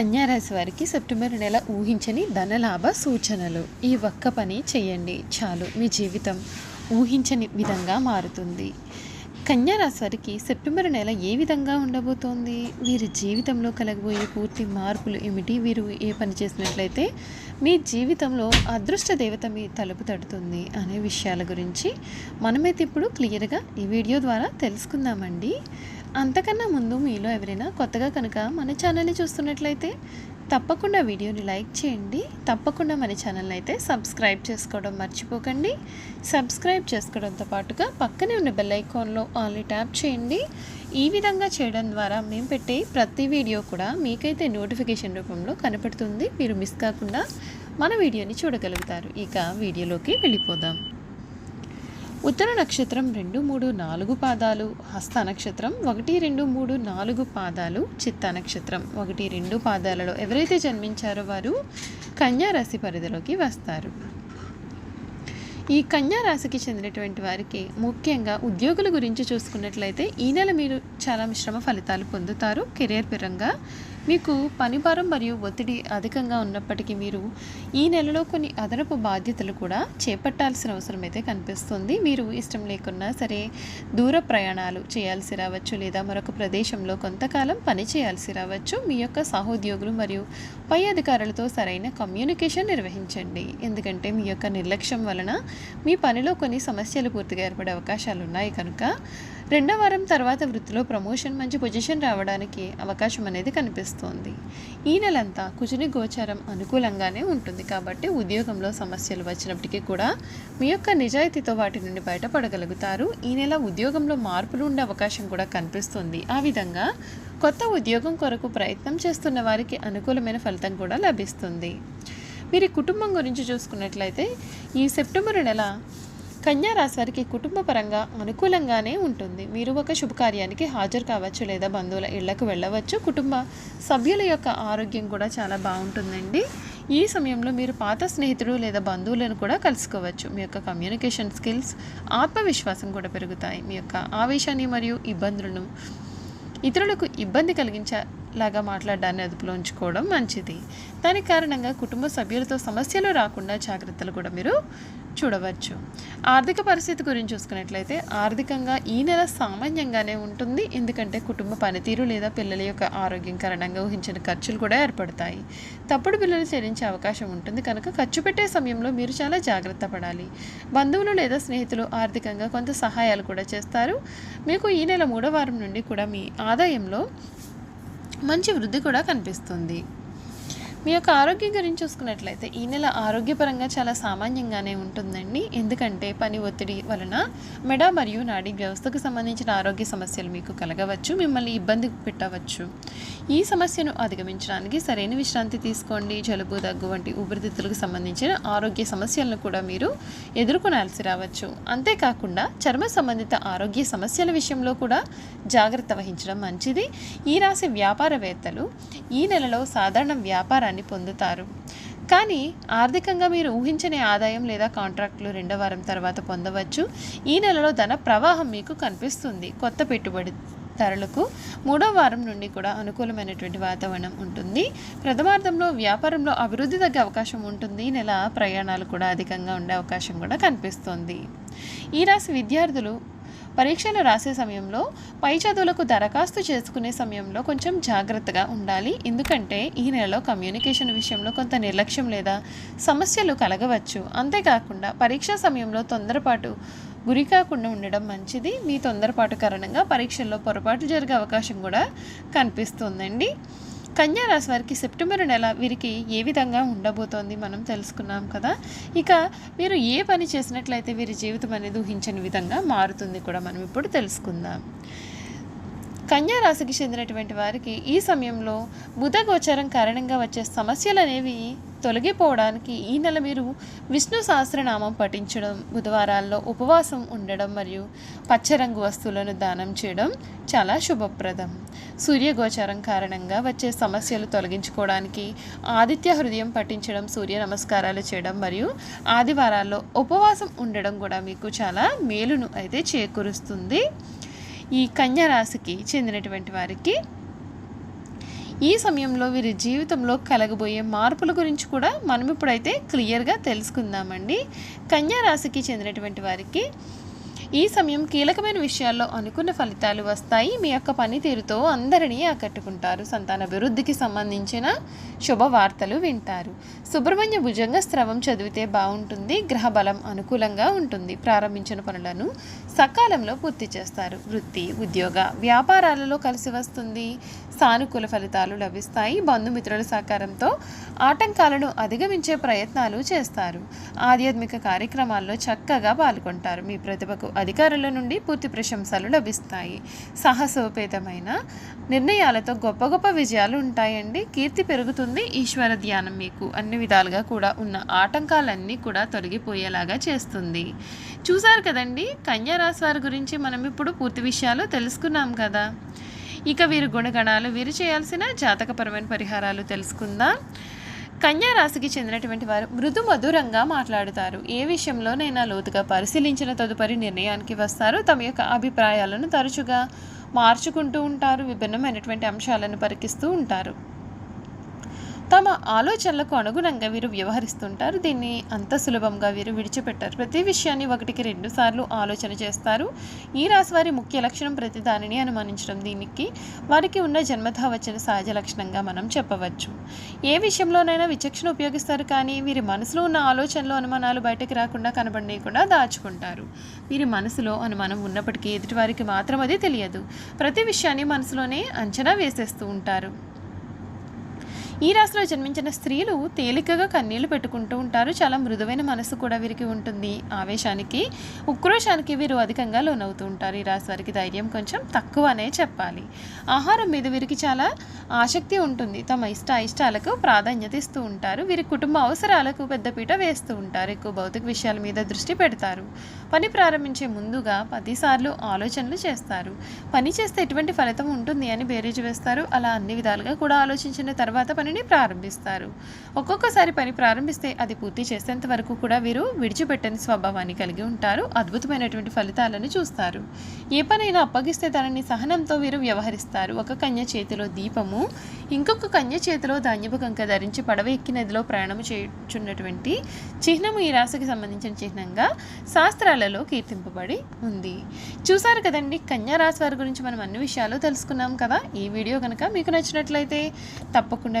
కన్యారాశి వారికి సెప్టెంబర్ నెల ఊహించని ధనలాభ సూచనలు. ఈ ఒక్క పని చేయండి. చాలు. మీ జీవితం ఊహించని విధంగా మారుతుంది. కన్యారాశి వారికి సెప్టెంబర్ నెల ఏ విధంగా ఉండబోతోంది? వీరి జీవితంలో కలగబోయే పూర్తి మార్పులు ఏమిటి? వీరు ఏ పని చేసినట్లయితే మీ జీవితంలో అదృష్ట దేవత మీ తలుపు తడుతుంది అనే విషయాల గురించి మనమైతే ఇప్పుడు క్లియర్గా ఈ వీడియో ద్వారా తెలుసుకుందామండి. అంతకన్నా ముందు మీలో ఎవరైనా కొత్తగా కనుక మన ఛానల్ని చూస్తున్నట్లయితే తప్పకుండా వీడియోని లైక్ చేయండి. తప్పకుండా మన ఛానల్ని అయితే సబ్స్క్రైబ్ చేసుకోవడం మర్చిపోకండి. సబ్స్క్రైబ్ చేసుకోవడంతో పాటుగా పక్కనే ఉన్న బెల్ ఐకాన్లో ఆల్ని ట్యాప్ చేయండి. ఈ విధంగా చేయడం ద్వారా మేము పెట్టే ప్రతి వీడియో కూడా మీకైతే నోటిఫికేషన్ రూపంలో కనపడుతుంది. మీరు మిస్ కాకుండా మన వీడియోని చూడగలుగుతారు. ఇక వీడియోలోకి వెళ్ళిపోదాం. ఉత్తర నక్షత్రం రెండు మూడు నాలుగు పాదాలు హస్త నక్షత్రం ఒకటి రెండు మూడు నాలుగు పాదాలు చిత్త నక్షత్రం ఒకటి రెండు పాదాలలో ఎవరైతే జన్మించారో వారు కన్యా రాశి పరిధిలోకి వస్తారు. ఈ కన్యా రాశికి చెందినటువంటి వారికి ముఖ్యంగా ఉద్యోగుల గురించి చూసుకున్నట్లయితే ఈ నెల మీరు చాలా మిశ్రమ ఫలితాలు పొందుతారు. కెరియర్ పరంగా మీకు పనిభారం మరియు ఒత్తిడి అధికంగా ఉన్నప్పటికీ మీరు ఈ నెలలో కొన్ని అదనపు బాధ్యతలు కూడా చేపట్టాల్సిన అవసరం అయితే కనిపిస్తుంది. మీరు ఇష్టం లేకున్నా సరే దూర ప్రయాణాలు చేయాల్సి రావచ్చు లేదా మరొక ప్రదేశంలో కొంతకాలం పని చేయాల్సి రావచ్చు. మీ యొక్క సహోద్యోగులు మరియు పై అధికారులతో సరైన కమ్యూనికేషన్ నిర్వహించండి. ఎందుకంటే మీ యొక్క నిర్లక్ష్యం వలన మీ పనిలో కొన్ని సమస్యలు పూర్తిగా ఏర్పడే అవకాశాలు ఉన్నాయి కనుక రెండో వారం తర్వాత వృత్తిలో ప్రమోషన్ మంచి పొజిషన్ రావడానికి అవకాశం అనేది కనిపిస్తుంది. ఈ నెలంతా కుజుని గోచారం అనుకూలంగానే ఉంటుంది. కాబట్టి ఉద్యోగంలో సమస్యలు వచ్చినప్పటికీ కూడా మీ యొక్క నిజాయితీతో వాటి నుండి బయటపడగలుగుతారు. ఈ నెల ఉద్యోగంలో మార్పులు ఉండే అవకాశం కూడా కనిపిస్తుంది. ఆ విధంగా కొత్త ఉద్యోగం కొరకు ప్రయత్నం చేస్తున్న వారికి అనుకూలమైన ఫలితం కూడా లభిస్తుంది. మీరు కుటుంబం గురించి చూసుకున్నట్లయితే ఈ సెప్టెంబర్ నెల కన్యా వారికి కుటుంబపరంగా అనుకూలంగానే ఉంటుంది. మీరు ఒక శుభకార్యానికి హాజరు కావచ్చు లేదా బంధువుల ఇళ్ళకు వెళ్ళవచ్చు. కుటుంబ సభ్యుల యొక్క ఆరోగ్యం కూడా చాలా బాగుంటుందండి. ఈ సమయంలో మీరు పాత స్నేహితుడు లేదా బంధువులను కూడా కలుసుకోవచ్చు. మీ యొక్క కమ్యూనికేషన్ స్కిల్స్ ఆత్మవిశ్వాసం కూడా పెరుగుతాయి. మీ యొక్క ఆవేశాన్ని మరియు ఇబ్బందులను ఇతరులకు ఇబ్బంది లాగా మాట్లాడడాన్ని అదుపులో ఉంచుకోవడం మంచిది. దాని కారణంగా కుటుంబ సభ్యులతో సమస్యలు రాకుండా జాగ్రత్తలు కూడా మీరు చూడవచ్చు. ఆర్థిక పరిస్థితి గురించి చూసుకున్నట్లయితే ఆర్థికంగా ఈ నెల సామాన్యంగానే ఉంటుంది. ఎందుకంటే కుటుంబ పనితీరు లేదా పిల్లల యొక్క ఆరోగ్యం కారణంగా ఊహించిన ఖర్చులు కూడా ఏర్పడతాయి. తప్పుడు బిల్లులు చెల్లించే అవకాశం ఉంటుంది. కనుక ఖర్చు పెట్టే సమయంలో మీరు చాలా జాగ్రత్త పడాలి. బంధువులు లేదా స్నేహితులు ఆర్థికంగా కొంత సహాయాలు కూడా చేస్తారు. మీకు ఈ నెల మూడో వారం నుండి కూడా మీ ఆదాయంలో మంచి వృద్ధి కూడా కనిపిస్తుంది. మీ యొక్క ఆరోగ్యం గురించి చూసుకున్నట్లయితే ఈ నెల ఆరోగ్యపరంగా చాలా సామాన్యంగానే ఉంటుందండి. ఎందుకంటే పని ఒత్తిడి వలన మెడ మరియు నాడీ వ్యవస్థకు సంబంధించిన ఆరోగ్య సమస్యలు మీకు కలగవచ్చు మిమ్మల్ని ఇబ్బంది పెట్టవచ్చు. ఈ సమస్యను అధిగమించడానికి సరైన విశ్రాంతి తీసుకోండి. జలుబు దగ్గు వంటి ఊపిరితిత్తులకు సంబంధించిన ఆరోగ్య సమస్యలను కూడా మీరు ఎదుర్కొనాల్సి రావచ్చు. అంతేకాకుండా చర్మ సంబంధిత ఆరోగ్య సమస్యల విషయంలో కూడా జాగ్రత్త వహించడం మంచిది. ఈ రాశి వ్యాపారవేత్తలు ఈ నెలలో సాధారణ వ్యాపారాన్ని పొందుతారు. కానీ ఆర్థికంగా మీరు ఊహించని ఆదాయం లేదా కాంట్రాక్టులు రెండో వారం తర్వాత పొందవచ్చు. ఈ నెలలో ధన ప్రవాహం మీకు కనిపిస్తుంది. కొత్త పెట్టుబడి ధరలకు మూడో వారం నుండి కూడా అనుకూలమైనటువంటి వాతావరణం ఉంటుంది. ప్రథమార్థంలో వ్యాపారంలో అభివృద్ధి తగ్గే అవకాశం ఉంటుంది. ఈ నెల ప్రయాణాలు కూడా అధికంగా ఉండే అవకాశం కూడా కనిపిస్తుంది. ఈ రాశి విద్యార్థులు పరీక్షలు రాసే సమయంలో పై చదువులకు దరఖాస్తు చేసుకునే సమయంలో కొంచెం జాగ్రత్తగా ఉండాలి. ఎందుకంటే ఈ నెలలో కమ్యూనికేషన్ విషయంలో కొంత నిర్లక్ష్యం లేదా సమస్యలు కలగవచ్చు. అంతేకాకుండా పరీక్షా సమయంలో తొందరపాటు గురి కాకుండా ఉండడం మంచిది. మీ తొందరపాటు కారణంగా పరీక్షల్లో పొరపాటు జరిగే అవకాశం కూడా కనిపిస్తుందండి. కన్యా రాశి వారికి సెప్టెంబర్ నెల వీరికి ఏ విధంగా ఉండబోతోంది మనం తెలుసుకున్నాం కదా. ఇక వీరు ఏ పని చేసినట్లయితే వీరి జీవితం అనేది ఊహించని విధంగా మారుతుంది కూడా మనం ఇప్పుడు తెలుసుకుందాం. కన్యారాశికి చెందినటువంటి వారికి ఈ సమయంలో బుధ గోచరం కారణంగా వచ్చే సమస్యలు అనేవి తొలగిపోవడానికి ఈ నెల మీరు విష్ణు సహస్రనామం పఠించడం బుధవారాల్లో ఉపవాసం ఉండడం మరియు పచ్చరంగు వస్తువులను దానం చేయడం చాలా శుభప్రదం. సూర్యగోచారం కారణంగా వచ్చే సమస్యలు తొలగించుకోవడానికి ఆదిత్య హృదయం పఠించడం సూర్య నమస్కారాలు చేయడం మరియు ఆదివారాల్లో ఉపవాసం ఉండడం కూడా మీకు చాలా మేలును అయితే చేకూరుస్తుంది. ఈ కన్యా రాశికి చెందినటువంటి వారికి ఈ సమయంలో వీరి జీవితంలో కలగబోయే మార్పుల గురించి కూడా మనం ఇప్పుడైతే క్లియర్గా తెలుసుకుందామండి. కన్యా రాశికి చెందినటువంటి వారికి ఈ సమయం కీలకమైన విషయాల్లో అనుకున్న ఫలితాలు వస్తాయి. మీ యొక్క పనితీరుతో అందరినీ ఆకట్టుకుంటారు. సంతాన అభివృద్ధికి సంబంధించిన శుభవార్తలు వింటారు. సుబ్రహ్మణ్య భుజంగ స్రవం చదివితే బాగుంటుంది. గ్రహ బలం అనుకూలంగా ఉంటుంది. ప్రారంభించిన పనులను సకాలంలో పూర్తి చేస్తారు. వృత్తి ఉద్యోగ వ్యాపారాలలో కలిసి వస్తుంది. సానుకూల ఫలితాలు లభిస్తాయి. బంధుమిత్రుల సహకారంతో ఆటంకాలను అధిగమించే ప్రయత్నాలు చేస్తారు. ఆధ్యాత్మిక కార్యక్రమాల్లో చక్కగా పాల్గొంటారు. మీ ప్రతిభకు అధికారుల నుండి పూర్తి ప్రశంసలు లభిస్తాయి. సాహసోపేతమైన నిర్ణయాలతో గొప్ప గొప్ప విజయాలు ఉంటాయండి. కీర్తి పెరుగుతుంది. ఈశ్వర ధ్యానం మీకు అన్ని విధాలుగా కూడా ఉన్న ఆటంకాలన్నీ కూడా తొలగిపోయేలాగా చేస్తుంది. చూసారు కదండి? కన్యారాశి వారి గురించి మనం ఇప్పుడు పూర్తి విషయాలు తెలుసుకున్నాం కదా. ఇక వీరి గుణగణాలు వీరు చేయాల్సిన జాతకపరమైన పరిహారాలు తెలుసుకుందాం. కన్యా రాశికి చెందినటువంటి వారు మృదు మధురంగా మాట్లాడుతారు. ఏ విషయంలోనైనా లోతుగా పరిశీలించిన తదుపరి నిర్ణయానికి వస్తారు. తమ యొక్క అభిప్రాయాలను తరచుగా మార్చుకుంటూ ఉంటారు. విభిన్నమైనటువంటి అంశాలను పరికిస్తూ ఉంటారు. తమ ఆలోచనలకు అనుగుణంగా వీరు వ్యవహరిస్తుంటారు. దీన్ని అంత సులభంగా వీరు విడిచిపెట్టారు. ప్రతి విషయాన్ని ఒకటికి రెండు సార్లు ఆలోచన చేస్తారు. ఈ రాశి వారి ముఖ్య లక్షణం ప్రతి దానిని అనుమానించడం దీనికి. వారికి ఉన్న జన్మథ వచ్చిన సహజ లక్షణంగా మనం చెప్పవచ్చు. ఏ విషయంలోనైనా విచక్షణ ఉపయోగిస్తారు కానీ వీరి మనసులో ఉన్న ఆలోచనలు అనుమానాలు బయటకు రాకుండా కనబడనీయకుండా దాచుకుంటారు. వీరి మనసులో అనుమానం ఉన్నప్పటికీ ఎదుటివారికి మాత్రం అది తెలియదు. ప్రతి విషయాన్ని మనసులోనే అంచనా వేసేస్తూ ఉంటారు. ఈ రాశిలో జన్మించిన స్త్రీలు తేలికగా కన్నీళ్ళు పెట్టుకుంటూ ఉంటారు. చాలా మృదువైన మనసు కూడా వీరికి ఉంటుంది. ఆవేశానికి ఉక్రోషానికి వీరు అధికంగా లోనవుతూ ఉంటారు. ఈ రాశి వారికి ధైర్యం కొంచెం తక్కువనే చెప్పాలి. ఆహారం మీద వీరికి చాలా ఆసక్తి ఉంటుంది. తమ ఇష్ట ఇష్టాలకు ప్రాధాన్యత ఇస్తూ ఉంటారు. వీరి కుటుంబ అవసరాలకు పెద్దపీట వేస్తూ ఉంటారు. ఎక్కువ భౌతిక విషయాల మీద దృష్టి పెడతారు. పని ప్రారంభించే ముందుగా పదిసార్లు ఆలోచనలు చేస్తారు. పని చేస్తే ఎటువంటి ఫలితం ఉంటుంది అని బేరీజు వేస్తారు. అలా అన్ని విధాలుగా కూడా ఆలోచించిన తర్వాత పని పనిని ప్రారంభిస్తారు. ఒక్కొక్కసారి పని ప్రారంభిస్తే అది పూర్తి చేసేంత వరకు కూడా వీరు విడిచిపెట్టని స్వభావాన్ని కలిగి ఉంటారు. అద్భుతమైనటువంటి ఫలితాలను చూస్తారు. ఏ పనైనా అప్పగిస్తే దానిని సహనంతో వీరు వ్యవహరిస్తారు. ఒక కన్య చేతిలో దీపము ఇంకొక కన్య చేతిలో ధాన్యపు కంక ధరించి పడవ ఎక్కి నదిలో ప్రయాణం చేయుచున్నటువంటి చిహ్నము ఈ రాశికి సంబంధించిన చిహ్నంగా శాస్త్రాలలో కీర్తింపబడి ఉంది. చూసారు కదండి కన్యా రాశి వారి గురించి మనం అన్ని విషయాలు తెలుసుకున్నాం కదా. ఈ వీడియో కనుక మీకు నచ్చినట్లయితే తప్పకుండా